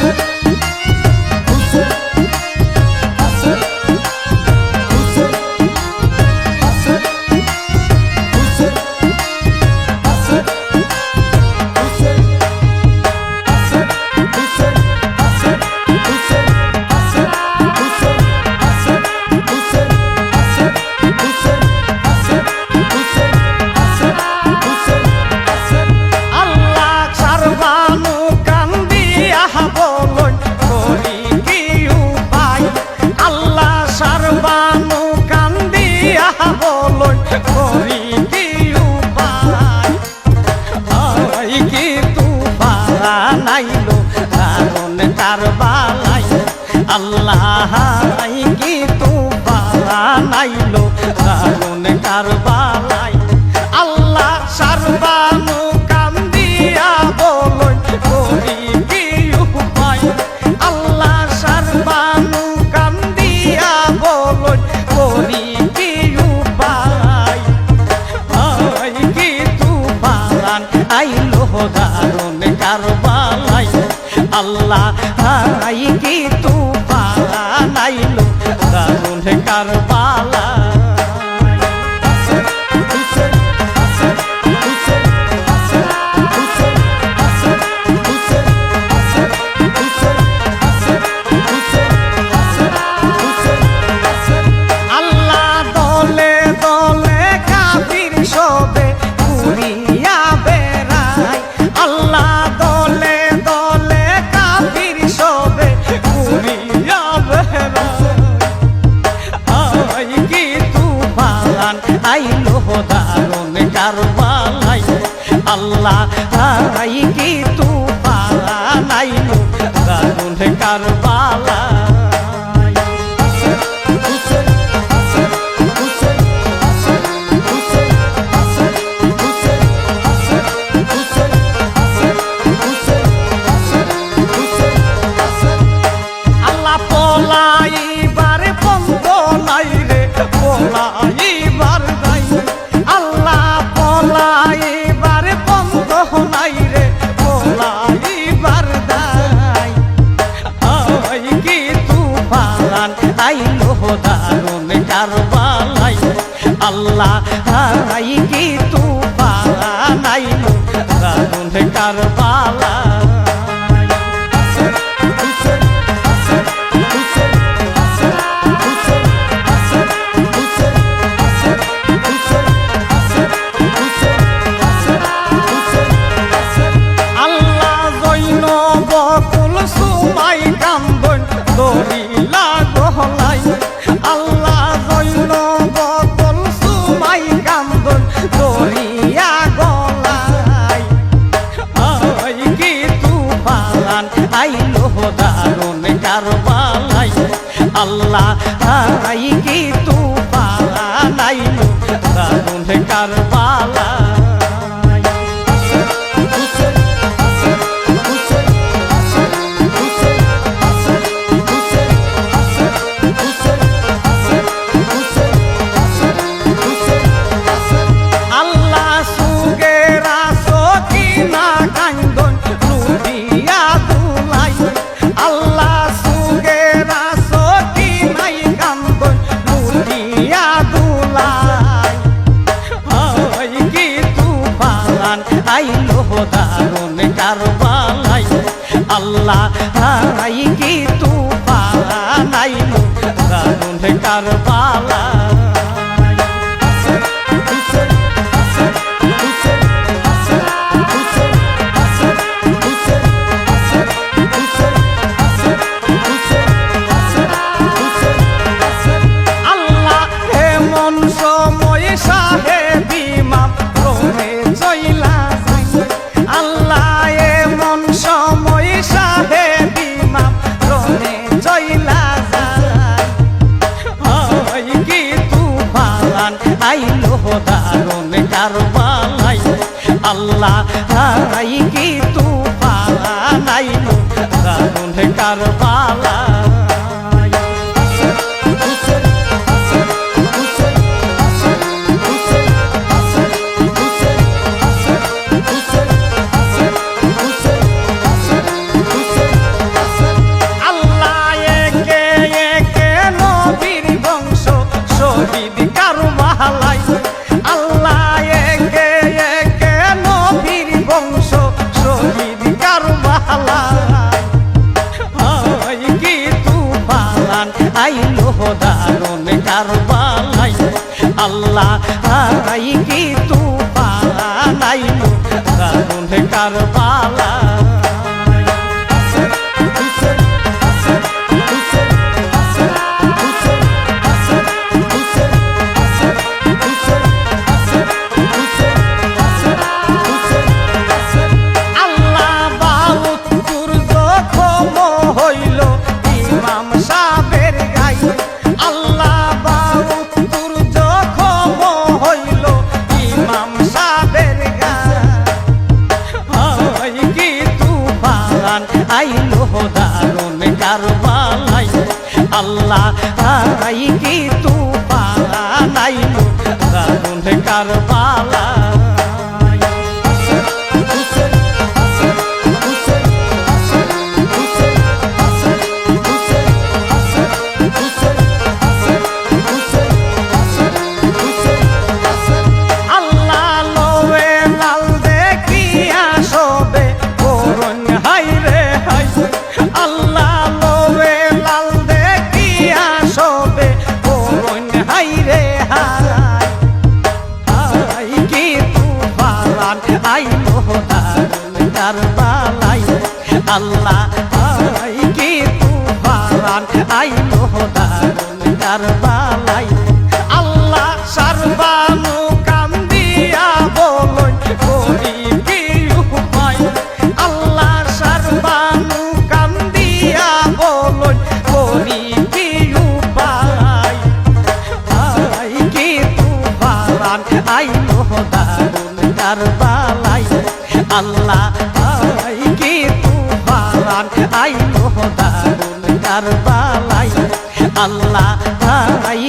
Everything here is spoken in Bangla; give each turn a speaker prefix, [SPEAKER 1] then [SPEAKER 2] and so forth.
[SPEAKER 1] আল্লাহ কারণ কারবালাই আল্লাহ কি তুফান আইলো কারণ কারবালাই আল্লাহ সারবানু কান্দিয়া বলুন করি কি উপায়? আল্লাহ সারবানু কান্দিয়া বলুন করি কি উপায়? আই কি তুফান? আইলো দারুণ কারবালাই আল্লাহ আই কি তুফান আইলো দারুণ কারবালাই তুফান আইলো দারুণ কারবালাই আল্লাহ আই কি আইলো দারুণ কারবালাই আল্লাহ হারাই কি তুফান আইলো। দারুণ কারবালাই দারুণ কারবালাই আল্লাহ কি তুফান আইলো দারুণ কারবালাই দারুণ কারবালাই আল্লাহ হারাই কি তুফান আইলো কার কারবালাই দারুণ বালাই আল্লাহ আই কি তু পালাই কারণ কারবালাই আইলো আল্লাহ আই কি তুফান আইলো? দারুণ কারবালাই আল্লাহ আই কি তুফান আইলো দারুণ কারবালাই আল্লাহ আল্লাহ। আই কি তুফান আইলো দারুণ কারবালাই আল্লাহ সর্বানু কান্দিয়া বলই করি কি উপায়? আল্লাহ সর্বানু বলই করি কি উপায়? আই কি তুফান দারুণ কারবালাই আল্লাহ আল্লাহ ভাই